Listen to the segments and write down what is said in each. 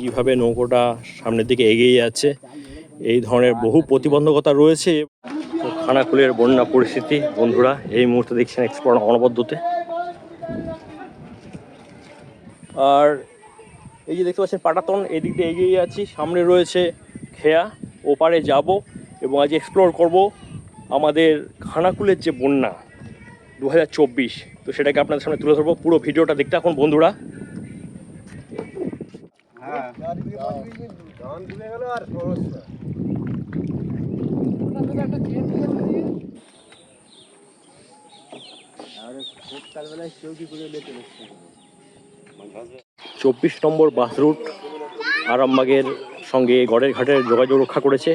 কীভাবে নৌকোটা সামনের দিকে এগিয়ে যাচ্ছে। এই ধরনের বহু প্রতিবন্ধকতা রয়েছে। খানাকুলের বন্যা পরিস্থিতি, বন্ধুরা, এই মুহূর্তে দেখছেন এক্সপোর্ট অনবদ্যতে। আর এই যে দেখতে পাচ্ছেন পাটাতন এদিক দিয়ে এগিয়ে যাচ্ছি। সামনে রয়েছে খেয়া, ওপারে যাব এবং আজ এক্সপ্লোর করব আমাদের খানাকুলের যে বন্যা দু হাজার চব্বিশ। তো সেটাকে আপনাদের সামনে তুলে ধরবো। পুরো ভিডিওটা দেখতে এখন বন্ধুরা। চব্বিশ নম্বর বাস রুট আরামবাগের সঙ্গে গড়ের ঘাটের যোগাযোগ রক্ষা করেছে।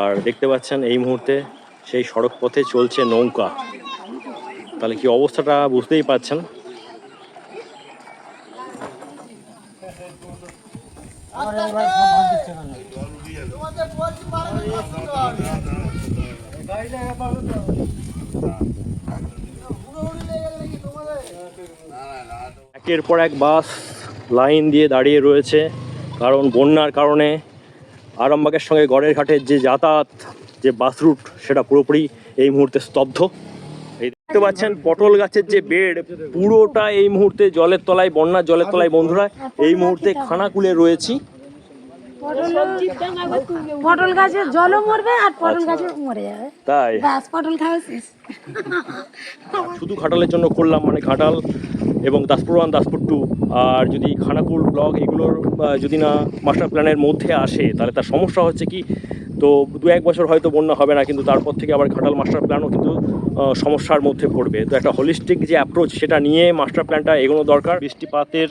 আর দেখতে পাচ্ছেন এই মুহূর্তে সেই সড়ক পথে চলছে নৌকা। তাহলে কি অবস্থাটা বুঝতেই পাচ্ছেন একের পর এক বাস লাইন দিয়ে দাঁড়িয়ে রয়েছে। কারণ বন্যার কারণে আরামবাগের সঙ্গে গড়ের ঘাটের যে যাতায়াত যে বাস রুট সেটা পুরোপুরি এই মুহূর্তে স্তব্ধ। এই দেখতে পাচ্ছেন পটল গাছের যে বেড পুরোটা এই মুহূর্তে জলের তলায় বন্যার জলের তলায় বন্ধুরা এই মুহূর্তে খানাকুলে রয়েছি। পটল গাছে জলও মরবে আর পটল গাছে মরে যাবে। তাই? ব্যাস পটল খাওয়া শুধু খাটালের জন্য করলাম মানে ঘাটাল এবং দাসপুর ওয়ান, দাসপুর টু, আর যদি খানাকুল ব্লক এগুলোর যদি না মাস্টার প্ল্যানের মধ্যে আসে, তাহলে তার সমস্যা হচ্ছে কি, তো দু এক বছর হয়তো বন্যা হবে না, কিন্তু তারপর থেকে আবার ঘাটাল মাস্টার প্ল্যানও কিন্তু সমস্যার মধ্যে পড়বে। তো একটা হোলিস্টিক যে অ্যাপ্রোচ সেটা নিয়ে মাস্টার প্ল্যানটা এগোনো দরকার। বৃষ্টিপাতের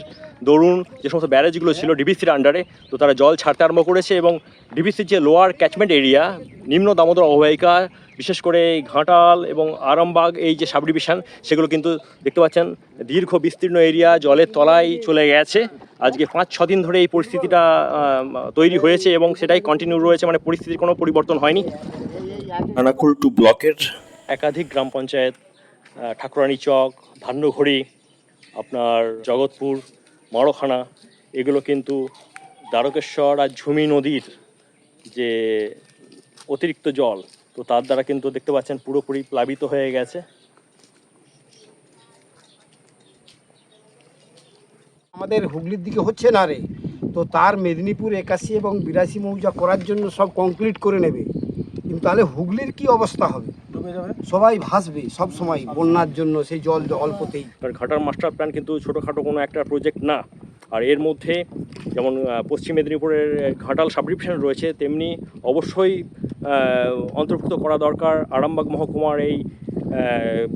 দরুন যে সমস্ত ব্যারেজগুলো ছিল ডিবিসির আন্ডারে তো তারা জল ছাড়তে আরম্ভ করেছে এবং ডিবিসির যে লোয়ার ক্যাচমেন্ট এরিয়া নিম্ন দামোদর অববাহিকা বিশেষ করে এই ঘাটাল এবং আরামবাগ এই যে সাব ডিভিশন সেগুলো কিন্তু দেখতে পাচ্ছেন দীর্ঘ বিস্তীর্ণ এরিয়া জলের তলায় চলে গেছে। আজকে পাঁচ ছ দিন ধরে এই পরিস্থিতিটা তৈরি হয়েছে এবং সেটাই কন্টিনিউ রয়েছে মানে পরিস্থিতির কোনো পরিবর্তন হয়নি। টু ব্লকের একাধিক গ্রাম পঞ্চায়েত ঠাকুরানী চক ভান্ডঘড়ি আপনার জগৎপুর মড়খানা এগুলো কিন্তু দ্বারকেশ্বর আর ঝুমি নদীর যে অতিরিক্ত জল তো তার দ্বারা কিন্তু দেখতে পাচ্ছেন পুরোপুরি প্লাবিত হয়ে গেছে। আমাদের হুগলির দিকে হচ্ছে না রে। তো তার মেদিনীপুর একাশি এবং বিরাশি মৌজা করার জন্য সব কমপ্লিট করে নেবে। কিন্তু তাহলে হুগলির কি অবস্থা হবে? সবাই ভাসবে সব সময় বন্যার জন্য সেই জল অল্পতেই। কারণ ঘাটার মাস্টার প্ল্যান কিন্তু ছোটোখাটো কোনো একটা প্রজেক্ট না। আর এর মধ্যে যেমন পশ্চিম মেদিনীপুরের ঘাটাল সাব ডিভিশন রয়েছে তেমনি অবশ্যই অন্তর্ভুক্ত করা দরকার। আরামবাগ মহকুমার এই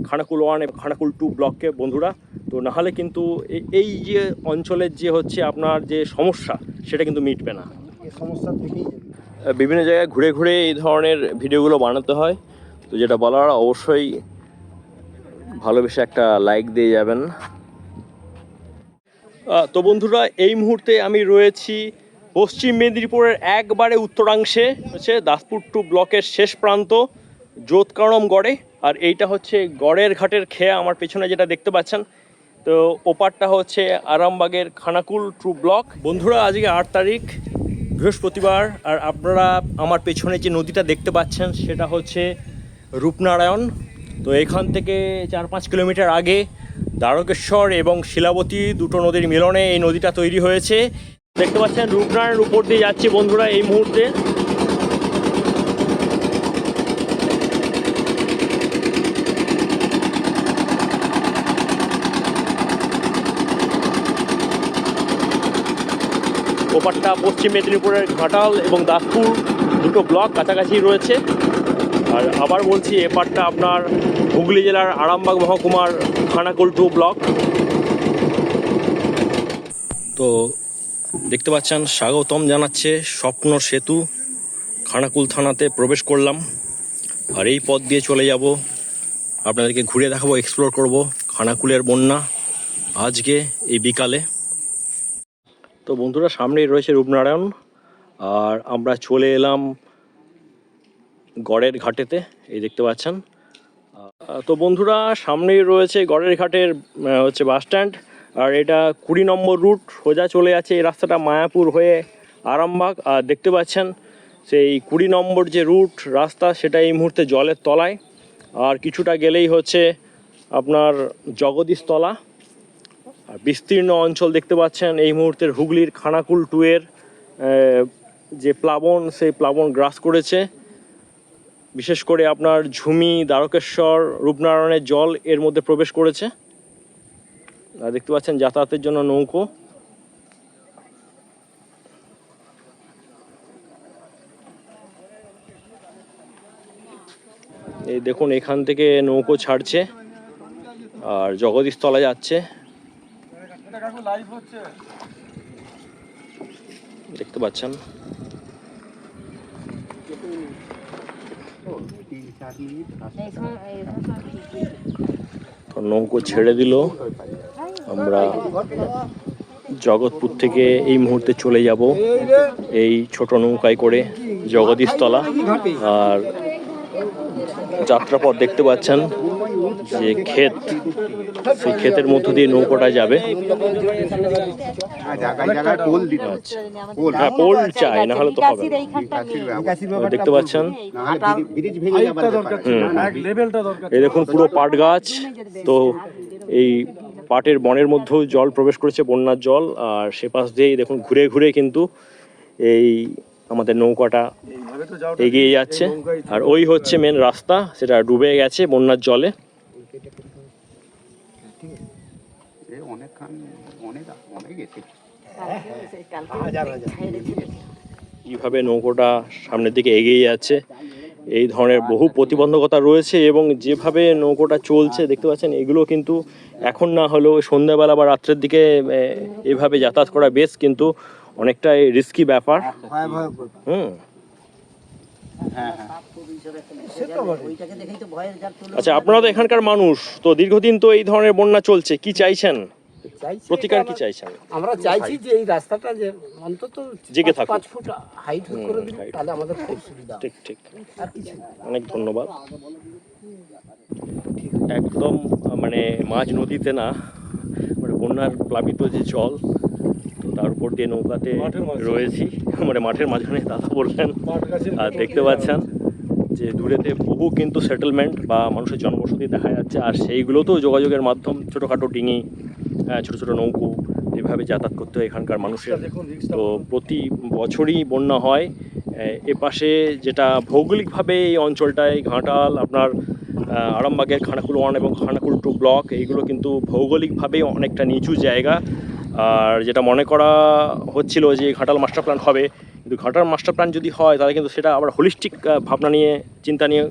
খানাকুল ওয়ান এবং খানাকুল টু ব্লককে বন্ধুরা। তো নাহলে কিন্তু এই যে অঞ্চলের যে হচ্ছে আপনার যে সমস্যা সেটা কিন্তু মিটবে না। এই সমস্যা থেকেই বিভিন্ন জায়গায় ঘুরে ঘুরে এই ধরনের ভিডিওগুলো বানাতে হয়। তো যেটা বলার অবশ্যই ভালোবেসে একটা লাইক দিয়ে যাবেন। তো বন্ধুরা এই মুহূর্তে আমি রয়েছি পশ্চিম মেদিনীপুরের একবারে উত্তরাংশে হচ্ছে দাসপুর টু ব্লকের শেষ প্রান্ত জোতকারম গড়ে আর এইটা হচ্ছে গড়ের ঘাটের খেয়া আমার পেছনে যেটা দেখতে পাচ্ছেন। তো ওপারটা হচ্ছে আরামবাগের খানাকুল টু ব্লক। বন্ধুরা, আজকে আট তারিখ, বৃহস্পতিবার, আর আপনারা আমার পেছনে যে নদীটা দেখতে পাচ্ছেন সেটা হচ্ছে রূপনারায়ণ। তো এখান থেকে চার পাঁচ কিলোমিটার আগে দ্বারকেশ্বর এবং শিলাবতী দুটো নদীর মিলনে এই নদীটা তৈরি হয়েছে। দেখতে পাচ্ছেন, রূপনারায়ণের উপর দিয়ে যাচ্ছি বন্ধুরা এই মুহূর্তে। ওপারটা পশ্চিম মেদিনীপুরের ঘাটাল এবং দাসপুর, দুটো ব্লক কাছাকাছি রয়েছে। আর আবার বলছি, এপারটা আপনার হুগলি জেলার আরামবাগ মহকুমার খানাকুল টু ব্লক। তো দেখতে পাচ্ছেন, স্বাগতম জানাচ্ছে স্বপ্ন সেতু। খানাকুল থানাতে প্রবেশ করলাম। আর এই পথ দিয়ে চলে যাব। আপনাদেরকে ঘুরে দেখাবো এক্সপ্লোর করব খানাকুলের বন্যা আজকে এই বিকালে। তো বন্ধুরা, সামনেই রয়েছে রূপনারায়ণ। আর আমরা চলে এলাম গড়ের ঘাটেতে, এই দেখতে পাচ্ছেন। তো বন্ধুরা, সামনেই রয়েছে গড়ের ঘাটের হচ্ছে বাস স্ট্যান্ড আর এটা কুড়ি নম্বর রুট, সোজা চলে যাচ্ছে এই রাস্তাটা মায়াপুর হয়ে আরামবাগ। আর দেখতে পাচ্ছেন সেই কুড়ি নম্বর যে রুট রাস্তা, সেটা এই মুহূর্তে জলের তলায়। আর কিছুটা গেলেই হচ্ছে আপনার জগদীশতলা। আর বিস্তীর্ণ অঞ্চল দেখতে পাচ্ছেন এই মুহূর্তের হুগলির খানাকুল টুয়ের যে প্লাবন, সেই প্লাবন গ্রাস করেছে। বিশেষ করে আপনার ঝুমি, দ্বারকেশ্বর, রূপনারায়ণের জল এর মধ্যে প্রবেশ করেছে। দেখতে পাচ্ছেন যাতায়াতের জন্য নৌকো। এই দেখুন, এখান থেকে নৌকো ছাড়ছে আর জগদীশতলা যাচ্ছে। দেখতে পাচ্ছেন। তো নৌকো ছেড়ে দিল। আমরা জগৎপুর থেকে এই মুহূর্তে চলে যাব এই ছোট নৌকায় করে জগদীশতলা আর যাত্রাপথ দেখতে পাচ্ছেন যে ক্ষেত, সেই ক্ষেতের মধ্য দিয়ে নৌকোটা যাবে হ্যাঁ পোল চাই না হলে তো হবে। দেখতে পাচ্ছেন। এই দেখুন পুরো পাট গাছ তো এই পাটের বনের মধ্যেও জল প্রবেশ করেছে বন্যার জল। আর সে পাশ দিয়েই দেখুন ঘুরে ঘুরে কিন্তু এই আমাদের নৌকাটা এগিয়ে যাচ্ছে। আর ওই হচ্ছে মেন রাস্তা সেটা ডুবে গেছে বন্যার জলে। কীভাবে নৌকোটা সামনের দিকে এগিয়ে যাচ্ছে। এই ধরনের বহু প্রতিবন্ধকতা রয়েছে এবং যেভাবে নৌকোটা চলছে দেখতে পাচ্ছেন এগুলো কিন্তু এখন না হলেও সন্ধ্যাবেলা বা রাত্রের দিকে এভাবে যাতায়াত করা বেশ কিন্তু অনেকটাই রিস্কি ব্যাপার। হুম। হ্যাঁ হ্যাঁ। আচ্ছা আপনারা তো এখানকার মানুষ তো দীর্ঘদিন তো এই ধরনের বন্যা চলছে কি চাইছেন? প্রতিকার কি চাইছেন আমরা চাইছি যে এই রাস্তাটা যে অন্তত জেগে থাকুক। পাঁচ ফুট হাইট করে height। তাহলে আমাদের খুব সুবিধা ঠিক ঠিক। আর কিছু অনেক ধন্যবাদ। একদম মানে মাঝ নদীতে না মানে বন্যার প্লাবিত যে জল তো তার উপর দিয়ে নৌকাতে রয়েছি। মানে মাঠের মাঝখানে দাদা বললেন। আর দেখতে পাচ্ছেন যে দূরেতে বহু কিন্তু সেটেলমেন্ট বা মানুষের জনবসতি দেখা যাচ্ছে। আর সেইগুলোতেও যোগাযোগের মাধ্যম ছোটোখাটো ডিঙি ছোটো ছোটো নৌকো এভাবে যাতায়াত করতে হয় এখানকার মানুষের। তো প্রতি বছরই বন্যা হয়। এপাশে যেটা ভৌগোলিকভাবে এই অঞ্চলটায় ঘাটাল, আপনার আরামবাগের খানাকুল ওয়ান এবং খানাকুল টু ব্লক, এইগুলো কিন্তু ভৌগোলিকভাবে অনেকটা নিচু জায়গা। আর যেটা মনে করা হচ্ছিল যে ঘাটাল মাস্টার প্ল্যান হবে, কিন্তু ঘাটাল মাস্টার প্ল্যান যদি হয়, তাহলে কিন্তু সেটা আবার হোলিস্টিক ভাবনা নিয়ে, চিন্তা নিয়ে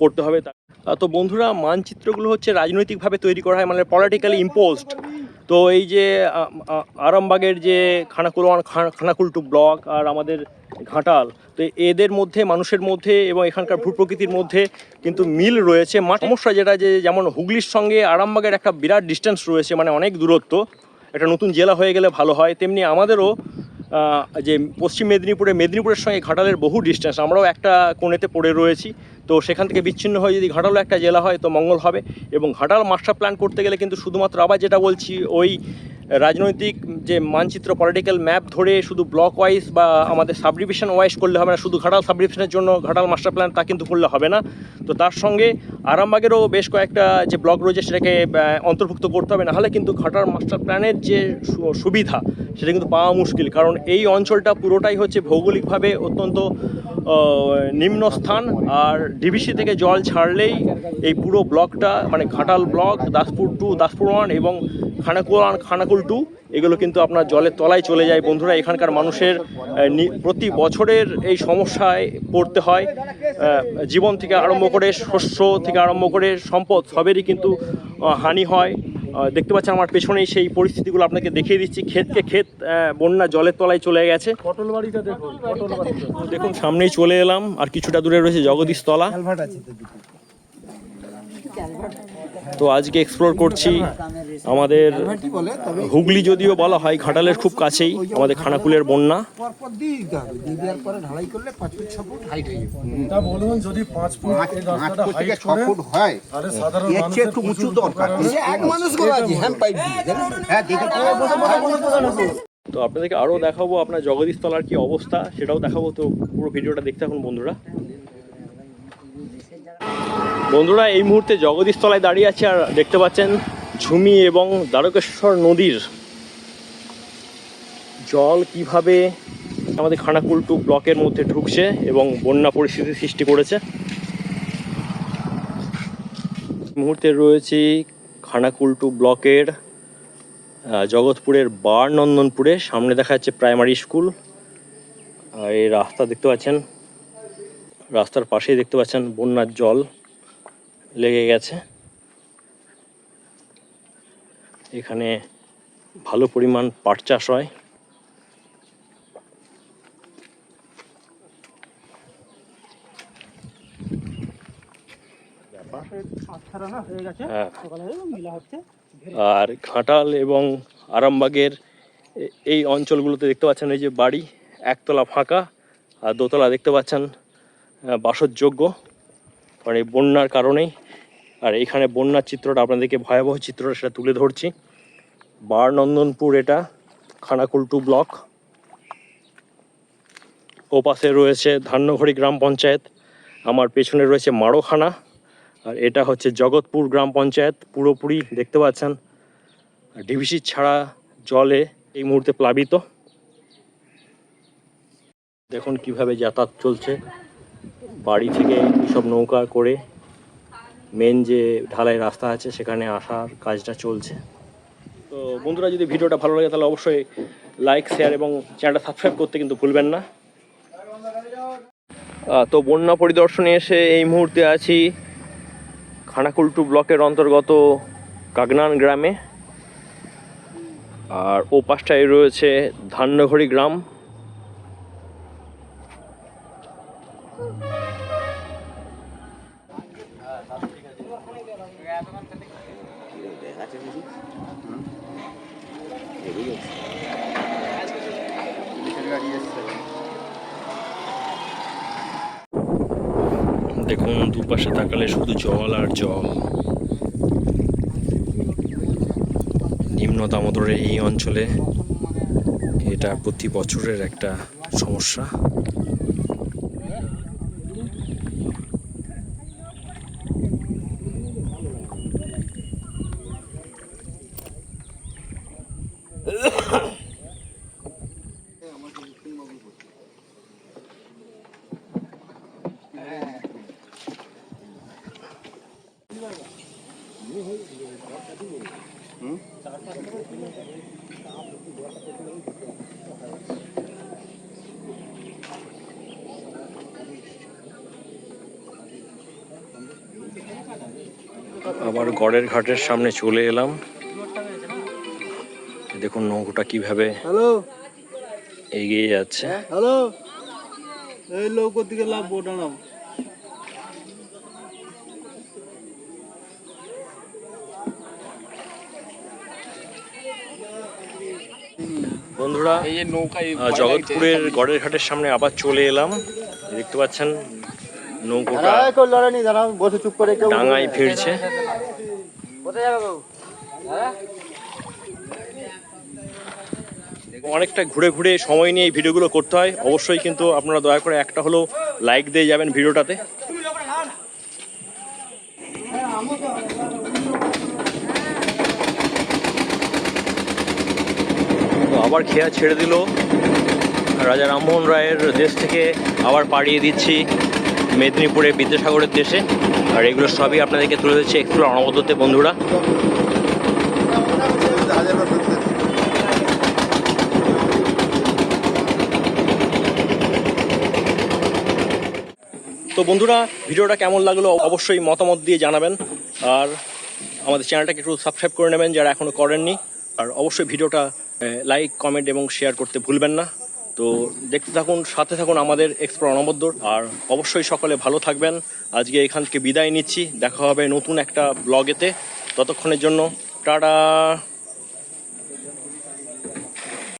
করতে হবে। তা- বন্ধুরা মানচিত্রগুলো হচ্ছে রাজনৈতিকভাবে তৈরি করা হয় মানে পলিটিক্যালি ইম্পোজড তো এই যে আরামবাগের যে খানাকুল ওয়ান, খা- খানাকুল ব্লক আর আমাদের ঘাটাল, তো এদের মধ্যে, মানুষের মধ্যে এবং এখানকার ভূপ্রকৃতির মধ্যে কিন্তু মিল রয়েছে। সমস্যা যেটা যে, যেমন হুগলির সঙ্গে আরামবাগের একটা বিরাট ডিস্টেন্স রয়েছে মানে অনেক দূরত্ব। একটা নতুন জেলা হয়ে গেলে ভালো হয়, তেমনি আমাদেরও যে পশ্চিম মেদিনীপুরে, মেদিনীপুরের সঙ্গে ঘাটালের বহু ডিস্টেন্স আমরাও একটা কোণেতে পড়ে রয়েছি। তো সেখান থেকে বিচ্ছিন্ন হয়ে যদি ঘাটালও একটা জেলা হয়, তো মঙ্গল হবে। এবং ঘাটাল মাস্টার প্ল্যান করতে গেলে কিন্তু শুধুমাত্র আবার যেটা বলছি, ওই রাজনৈতিক যে মানচিত্র পলিটিক্যাল ম্যাপ ধরে শুধু ব্লক ওয়াইজ বা আমাদের সাবডিভিশন ওয়াইজ করলে হবে না। শুধু ঘাটাল সাবডিভিশনের জন্য ঘাটাল মাস্টার প্ল্যান তা কিন্তু করলে হবে না। তো তার সঙ্গে আরামবাগেরও বেশ কয়েকটা যে ব্লক রয়েছে সেটাকে অন্তর্ভুক্ত করতে হবে। নাহলে কিন্তু ঘাটার মাস্টার প্ল্যানের যে সুবিধা, সেটা কিন্তু পাওয়া মুশকিল। কারণ এই অঞ্চলটা পুরোটাই হচ্ছে ভৌগোলিকভাবে অত্যন্ত নিম্ন নিম্নস্থান আর ডিভিসি থেকে জল ছাড়লেই এই পুরো ব্লকটা মানে Ghatal block, Daspur two Daspur one এবং খানাকুল খানাকুল টু এগুলো কিন্তু আপনার জলের তলায় চলে যায়। বন্ধুরা এখানকার মানুষের প্রতি বছরের এই সমস্যায় পড়তে হয়। জীবন থেকে আরম্ভ করে শস্য থেকে আরম্ভ করে সম্পদ সবেরই কিন্তু হানি হয়। দেখতে পাচ্ছেন আমার পেছনেই সেই পরিস্থিতিগুলো আপনাকে দেখিয়ে দিচ্ছি। ক্ষেতকে ক্ষেত বন্যা জলের তলায় চলে গেছে। দেখুন সামনেই চলে এলাম আর কিছুটা দূরে রয়েছে জগদীশ তলা। ক্যালভার্ট আছে তো আজকে এক্সপ্লোর করছি আমাদের হুগলি যদিও বলা হয় ঘাটালের খুব কাছেই, আমাদের খানাকুলের বন্যা। তো আপনাদেরকে আরও দেখাবো আপনার জগদীশতলার কি অবস্থা, সেটাও দেখাবো। তো পুরো ভিডিওটা দেখতে এখন বন্ধুরা। বন্ধুরা, এই মুহূর্তে জগদীশতলায় দাঁড়িয়ে আছে আর দেখতে পাচ্ছেন ঝুমি এবং দ্বারকেশ্বর নদীর। জল কীভাবে আমাদের খানাকুল টু ব্লকের মধ্যে ঢুকছে এবং বন্যা পরিস্থিতি সৃষ্টি করেছে। মুহূর্তে রয়েছি খানাকুল টু ব্লকের জগৎপুরের বার নন্দনপুরে সামনে দেখা যাচ্ছে প্রাইমারি স্কুল। আর এই রাস্তা দেখতে পাচ্ছেন, রাস্তার পাশেই দেখতে পাচ্ছেন বন্যার জল। লেগে গেছে। এখানে ভালো পরিমাণ পাট চাষ হয়। হ্যাঁ। আর ঘাটাল এবং আরামবাগের এই অঞ্চলগুলোতে দেখতে পাচ্ছেন এই যে বাড়ি একতলা ফাঁকা আর দোতলা দেখতে পাচ্ছেন আহ, বাসযোগ্য। কারণ এই বন্যার কারণেই আর এখানে বন্যার চিত্রটা আপনাদেরকে ভয়াবহ চিত্রটা সেটা তুলে ধরছি। বারনন্দনপুর এটা, খানাকুল টু ব্লক। ও পাশে রয়েছে ধান্যঘড়ি গ্রাম পঞ্চায়েত, আমার পেছনে রয়েছে মারোখানা আর এটা হচ্ছে জগৎপুর গ্রাম পঞ্চায়েত, পুরোপুরি দেখতে পাচ্ছেন। ডিভিসি ছাড়া জলে এই মুহূর্তে প্লাবিত। দেখুন কীভাবে যাতায়াত চলছে। বাড়ি থেকে সব নৌকা করে মেন যে ঢালাই রাস্তা আছে, সেখানে আসার কাজটা চলছে। তো বন্ধুরা, যদি ভিডিওটা ভালো লাগে, তাহলে অবশ্যই লাইক শেয়ার এবং চ্যানেলটা সাবস্ক্রাইব করতে কিন্তু ভুলবেন না। তো বন্যা পরিদর্শনে এসে এই মুহূর্তে আছি খানাকুলটু ব্লকের অন্তর্গত কাগনান গ্রামে। আর ও পাশটায় রয়েছে ধান্যঘড়ি গ্রাম। নিম্ন দামোদরের এই অঞ্চলে এটা প্রতি বছরের একটা সমস্যা। আবার গড়ের ঘাটের সামনে চলে এলাম। দেখুন নৌকোটা কীভাবে হ্যালো। এগিয়ে যাচ্ছে। হ্যালো। এই লোক দিকে লাভ বোটা বন্ধুরা এই যে নৌকায় জগৎপুরের গড়ের ঘাটের সামনে আবার চলে এলাম। দেখতে পাচ্ছেন নৌকোটা বসে চুপ করে ডাঙায় ফিরছে অনেকটা ঘুরে ঘুরে সময় নিয়ে এই ভিডিওগুলো করতে হয়। অবশ্যই কিন্তু আপনারা দয়া করে একটা হলেও লাইক দিয়ে যাবেন ভিডিওটাতে। আবার খেয়া ছেড়ে দিল। রাজা রামমোহন রায়ের দেশ থেকে আবার পাড়িয়ে দিচ্ছি মেদিনীপুরে বিদ্যাসাগরের দেশে। আর এগুলো সবই আপনাদেরকে তুলে দিচ্ছে একটু অনবদ্যতে বন্ধুরা। তো বন্ধুরা, ভিডিওটা কেমন লাগল অবশ্যই মতামত দিয়ে জানাবেন। আর আমাদের চ্যানেলটাকে একটু সাবস্ক্রাইব করে নেবেন যারা এখনও করেননি। আর অবশ্যই ভিডিওটা লাইক কমেন্ট এবং শেয়ার করতে ভুলবেন না। তো দেখতে থাকুন, সাথে থাকুন আমাদের এক্সপ্লোর অনবদ্যর আর অবশ্যই সকলে ভালো থাকবেন। আজকে এখান থেকে বিদায় নিচ্ছি। দেখা হবে নতুন একটা ব্লগেতে ততক্ষণের জন্য, টাটা!